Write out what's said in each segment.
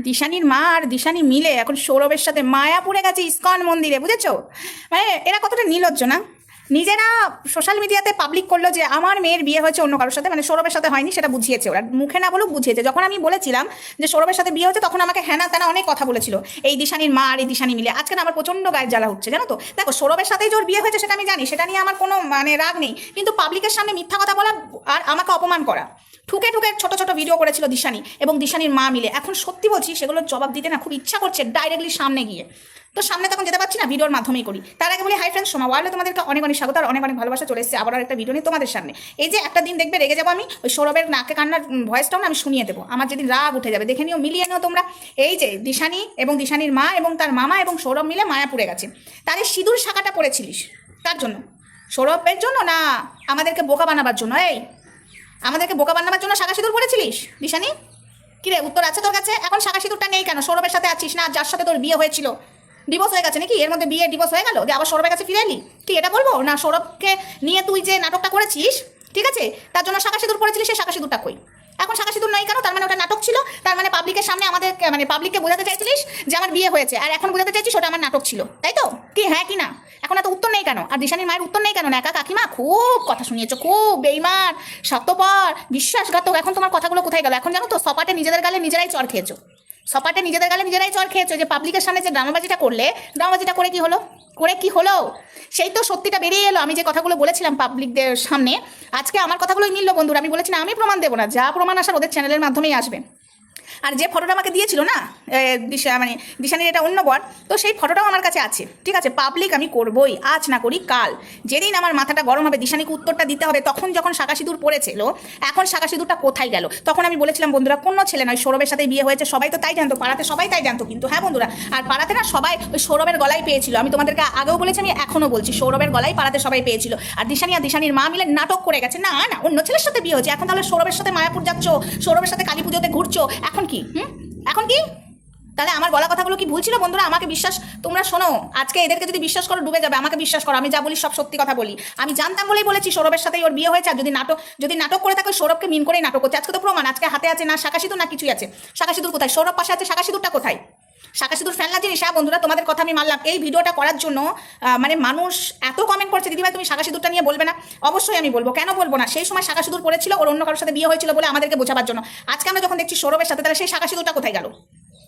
দিশানির মা আর দিশানি মিলে এখন সৌরভের সাথে মায়াপুরে গেছে ইস্কন মন্দিরে, বুঝেছ? মানে এরা কতটা নির্লজ্জ না? নিজেরা সোশ্যাল মিডিয়াতে পাবলিক করল যে আমার মেয়ের বিয়ে হয়েছে অন্য কারোর সাথে মানে সৌরভের সাথে হয়নি সেটা বুঝিয়েছে ওরা। মুখে না বলেও বুঝিয়েছে। যখন আমি বলেছিলাম যে সৌরভের সাথে বিয়ে হয়েছে, তখন আমাকে হ্যানা তেনা অনেক কথা বলেছিল। এই দিশানির মা আর এই দিশানি মিলে। আজকে আমার প্রচণ্ড গায়ের জ্বালা হচ্ছে জানো তো? দেখো, সৌরভের সাথেই ওর বিয়ে হয়েছে সেটা আমি জানি, সেটা নিয়ে আমার কোনো মানে রাগ নেই। কিন্তু পাবলিকের সামনে মিথ্যা কথা বলা আর আমাকে অপমান করা। ঠুকে ঠুকে ছোট ছোট ভিডিও করেছিল দিশানি এবং দিশানির মা মিলে। এখন সত্যি বলছি, সেগুলোর জবাব দিতে না খুব ইচ্ছা করছে ডাইরেক্টলি সামনে গিয়ে। তো সামনে তখন যেতে পারছি না, ভিডিওর মাধ্যমেই করি। তার আগে বলি হাই ফ্রেন্ডস সোমা ওয়ার্ল্ডে তোমাদেরকে অনেক অনেক স্বাগত আর অনেক অনেক ভালোবাসা চলে এসেছে। আবার একটা ভিডিও নিয়ে তোমাদের সামনে। এই যে একটা দিন দেখবে, রেগে যাব আমি, ওই সৌরভের নাকে কান্নার ভয়েসটাও না আমি শুনিয়ে দেবো। আমার যেদিন রাগ উঠে যাবে, দেখে নিও, মিলিয়ে নিও তোমরা। এই যে দিশানি এবং দিশানির মা এবং তার মামা এবং সৌরভ মিলে মায়াপুরে গেছে। তাদের সিঁদুর শাখাটা পড়েছিলিস তার জন্য। সৌরভের জন্য না, আমাদেরকে বোকা বানাবার জন্য, এই। আমাদেরকে বোকা বানাবার জন্য শাখা সিঁদুর পড়েছিলিস দিশানি? কিরে উত্তর আছে তোর কাছে? এখন শাখা সিঁদুরটা নেই কেন? সৌরভের সাথে আছিস না? যার সাথে তোর বিয়ে হয়েছিল। ডিভোর্স হয়ে গেছে নাকি? এর মধ্যে বিয়ে ডিভোর্স হয়ে গেল? যে আবার সৌরভের কাছে ফিরে এলি? তুই এটা বলব? না, সৌরভকে নিয়ে তুই যে নাটকটা করেছিস, ঠিক আছে? তার জন্য শাখা সিঁদুর পড়েছিলিস সেই শাখা সিঁদুরটা কই? এখন শাখা সিঁদুর নয় কেন? তার মানে ওটা নাটক ছিল। তার মানে পাবলিকের সামনে আমাদের মানে পাবলিককে বোঝাতে চাইছিলিস যে আমার বিয়ে হয়েছে। আর এখন বোঝাতে চাইছিস ওটা আমার নাটক ছিল। তাই তো? কি হ্যাঁ কি না? এখন এত উত্তর নেই কেন? আর দিশানির মায়ের উত্তর নেই কেন? না একা কাকিমা? খুব কথা শুনিয়েছো, খুব বেইমান স্বার্থপর বিশ্বাসঘাতক। এখন তোমার কথাগুলো কোথায় গেল? এখন জানো তো, সপাটে নিজেদের গালে নিজেরাই চর খেয়েছো। সপাটে নিজেদের গালে নিজেরাই চর খেয়েছো যে পাবলিকের সামনে যে ড্রামাবাজিটা করলে, ড্রামাবাজিটা করে কি হলো? করে কি হলো? সেই তো সত্যিটা বেরিয়ে এলো। আমি যে কথাগুলো বলেছিলাম পাবলিকদের সামনে, আজকে আমার কথাগুলোই মিলল বন্ধুরা। আমি বলেছি না, আমি প্রমাণ দেবো না। যা প্রমাণ আসার ওদের চ্যানেলের মাধ্যমেই আসবে। আর যে ফটোটা আমাকে দিয়েছিল না দিশা মানে দিশানির এটা অন্য বর, তো সেই ফটোটাও আমার কাছে আছে। ঠিক আছে পাবলিক আমি করবই, আজ না করি, কাল। যেদিন আমার মাথাটা গরম হবে, দিশানিকে উত্তরটা দিতে হবে, তখন যখন শাখা সিঁদুর পড়েছিল, এখন শাখা সিঁদুরটা কোথায় গেল? তখন আমি বলেছিলাম, বন্ধুরা, কোনো ছেলে নয়, সৌরভের সাথে বিয়ে হয়েছে, সবাই তো তাই জানতো, পাড়াতে সবাই তাই জানতো কিন্তু হ্যাঁ বন্ধুরা, আর পাড়াতে না সবাই ওই সৌরভের গলায় পেয়েছিল। আমি তোমাদেরকে আগেও বলেছি, আমি এখনও বলছি, সৌরভের গলায় পাড়াতে সবাই পেয়েছিল। আর দিশানি আর দিশানির মা মিলে নাটক করে গেছে। না না, অন্য ছেলের সাথে বিয়ে হয়েছে, এখন তাহলে সৌরভের সাথে মায়াপুর যাচ্ছ, সৌরভের সাথে কালী পুজোতে ঘুরছো, এখন কি? হুম? এখন কি? তাহলে আমার বলা কথাগুলো কি ভুল ছিল? বন্ধুরা, আমাকে বিশ্বাস, তোমরা শোনো, আজকে এদেরকে যদি বিশ্বাস করো, ডুবে যাবে। আমাকে বিশ্বাস করো, আমি যা বলি সব সত্যি কথা বলি। আমি জানতাম বলেই বলেছি, সৌরভের সাথে ওর বিয়ে হয়েছে। আর যদি নাটক যদি নাটক করে থাকে সৌরভকে মিন করেই নাটক করছে। আজকে তো প্রমাণ, আজকে হাতে আছে না শাকাশিদুর না কিছুই আছে। শাকাশিদুর কোথায়? সৌরভ পাশে আছে শাকাশিদুরটা কোথায়? শাখা সিঁদুর ফেলনা জিনিস হ্যাঁ বন্ধুরা, তোমাদের কথা আমি মানলাম। এই ভিডিওটা করার জন্য মানে মানুষ এত কমেন্ট করছে, দিদিভাই, তুমি শাখা সিঁদুরটা নিয়ে বলবে না। অবশ্যই আমি বলব। কেন বলব না? সেই সময় শাখা সিঁদুর পড়েছিল, ওর অন্য কারোর সাথে বিয়ে হয়েছিল বলে আমাদেরকে বোঝাবার জন্য। আজকে আমরা যখন দেখছি সৌরভের সাথে, তাহলে সেই শাখা সিঁদুরটা কোথায় গেল?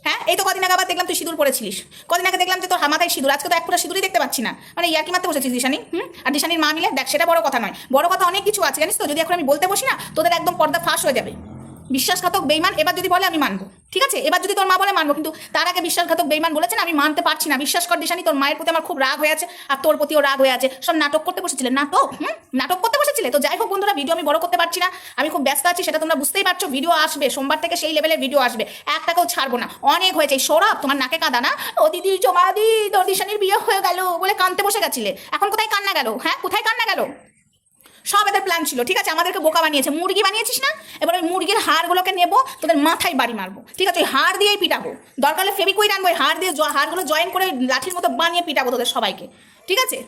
হ্যাঁ এই তো কদিন আগে আবার দেখলাম তুই সিঁদুর পড়েছিলিস। কদিন আগে দেখলাম যে তোর মাথায় সিঁদুর, আজকে তো এক ফোঁটা সিঁদুরই দেখতে পাচ্ছি না। মানে ইয়ার্কি মারতে বসেছিস, দিশানি? হুম? আর দিশানির মা মিলে, দেখ, সেটা বড় কথা নয়। বড় কথা অনেক কিছু আছে, জানিস তো? যদি এখন আমি বলতে বসি না, তোদের একদম পর্দা ফাঁস হয়ে যাবে। বিশ্বাসঘাতক বেইমান এবার যদি বলে আমি মানবো। ঠিক আছে? এবার যদি তোর মা বলে মানবো, কিন্তু তার আগে বিশ্বাসঘাতক বেইমান বলেছেন, আমি মানতে পারছি না। বিশ্বাস কর দিশানি, তোর মায়ের প্রতি আমার খুব রাগ হয়ে আছে, আর তোর প্রতিও রাগ হয়ে আছে। সব নাটক করতে বসেছিলে? নাটক? হুম? নাটক করতে বসেছিলে? তো যাই হোক বন্ধুরা ভিডিও আমি বড় করতে পারছি না। আমি খুব ব্যস্ত আছি, সেটা তোমরা বুঝতেই পারছ। ভিডিও আসবে, সোমবার থেকে সেই লেভেলের ভিডিও আসবে। একটাকেও ছাড়বো না। অনেক হয়েছে। সৌরভ, তোমার নাকে কাঁদা না? ও দিদি, জমা দি, তোর দিশানির বিয়ে হয়ে গেল বলে কানতে বসে গেছিলে। এখন কোথায় কান্না গেল? হ্যাঁ? কোথায় কান্না গেল? সব এদের প্ল্যান ছিল, ঠিক আছে? আমাদেরকে বোকা বানিয়েছে। মুরগি বানিয়েছিস না? এবার ওই মুরগির হাড়গুলোকে নেব, তোদের মাথায় বাড়ি মারবো। ঠিক আছে? ওই হাড় দিয়েই পিটাবো। দরকার হলে ফেবিকুইট আনব, ওই হাড় দিয়ে হাড়গুলো জয়েন করে লাঠির মতো বানিয়ে পিটাবো তোদের সবাইকে। ঠিক আছে?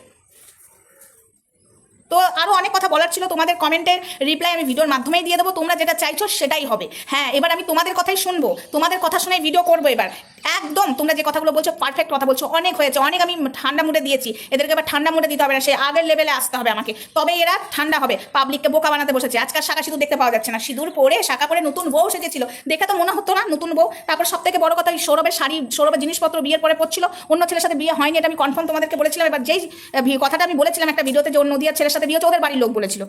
তো আরও অনেক কথা বলার ছিল, তোমাদের কমেন্টের রিপ্লাই আমি ভিডিওর মাধ্যমেই দিয়ে দেবো, তোমরা যেটা চাইছো সেটাই হবে। হ্যাঁ এবার আমি তোমাদের কথাই শুনব। তোমাদের কথা শুনে ভিডিও করব এবার। একদম, তোমরা যে কথাগুলো বলছো পারফেক্ট কথা বলছো। অনেক হয়েছে, অনেক আমি ঠান্ডা মুডে দিয়েছি। এদেরকে এবার ঠান্ডা মুডে দিতে হবে না, সে আগের লেভেলে আসতে হবে আমাকে। তবে এরা ঠান্ডা হবে। পাবলিককে বোকা বানাতে বসেছে। আজকাল শাখা সিঁদুর দেখতে পাওয়া যাচ্ছে না। সিঁদুর পরে, শাখা পরে নতুন বউ সেজেছিল। দেখে তো মনে হতো না, নতুন বউ। তারপর সব থেকে বড় কথা সৌরভের শাড়ি, সৌরভের জিনিসপত্র বিয়ের পরে পড়ছিল অন্য ছেলের সাথে বিয়ে হয়নি, এটা আমি কনফার্ম তোমাদেরকে বলেছিলাম। এবার যেই কথাটা আমি বলেছিলাম একটা ভিডিওতে যে অন্য নদিয়ার ছেলের সাথে বিয়ে হচ্ছে, ওদের বাড়ির লোক বলেছিল।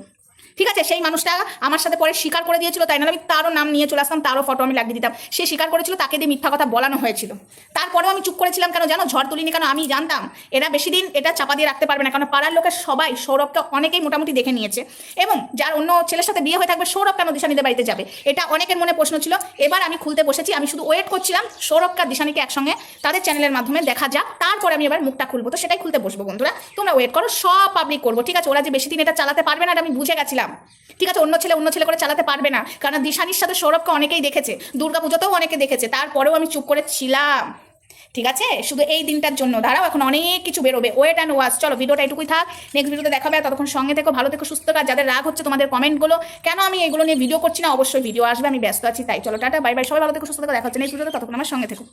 ঠিক আছে, সেই মানুষটা আমার সাথে পরে স্বীকার করে দিয়েছিল, তাই না? আমি তারও নাম নিয়ে চলে আসতাম, তারও ফটো আমি লাগিয়ে দিতাম। সে স্বীকার করেছিল, তাকে দিয়ে মিথ্যা কথা বলানো হয়েছিল। তারপরেও আমি চুপ করেছিলাম কেন জানো? ঝড় তুলিনি কেন? আমি জানতাম, এরা বেশি দিন এটা চাপা দিয়ে রাখতে পারবে না, কারণ পাড়ার লোকের সবাই সৌরভকে অনেকেই মোটামুটি দেখে নিয়েছে। এবং যার অন্য ছেলের সাথে বিয়ে হয়ে থাকবে, সৌরভ কেন দিশানিদের বাড়িতে যাবে? এটা অনেকের মনে প্রশ্ন ছিল। এবার আমি খুলতে বসেছি, আমি শুধু ওয়েট করছিলাম সৌরভকে আর দিশানিকে একসঙ্গে তাদের চ্যানেলের মাধ্যমে দেখা যাক। তারপরে আমি এবার মুখটা খুলবো। তো সেটাই খুলতে বসবো বন্ধুরা। তোমরা ওয়েট করো, সব পাবলিক করব, ঠিক আছে? ওরা যে বেশি দিন এটা চালাতে পারবে না, এটা আমি বুঝে গেছিলাম। ঠিক আছে, অন্য ছেলে অন্য ছেলে করে চালাতে পারবে না। কারণ দিশানির সাথে সৌরভকে অনেকেই দেখেছে দুর্গা পুজোতেও অনেকে দেখেছে, তারপরেও আমি চুপ করে ছিলাম। ঠিক আছে? শুধু এই দিনটার জন্য। দাঁড়াও, এখন অনেক কিছু বেরোবে। Wait and watch. চলো, ভিডিওটা এটুকুই থাক। নেক্সট ভিডিওতে দেখাবে। ততক্ষণ সঙ্গে থেকো, ভালো থেকো, সুস্থ। আর যাদের রাগ হচ্ছে তোমাদের কমেন্টগুলো, কেন আমি এগুলো নিয়ে ভিডিও করছি না? অবশ্যই ভিডিও আসবে, আমি ব্যস্ত আছি, তাই। চলো, টাটা, বাই বাই। সবাই ভালো থেকো, সুস্থ থাকো। দেখা হচ্ছে নেক্সট ভিডিওতে ততক্ষণ আমার সঙ্গে থেকো।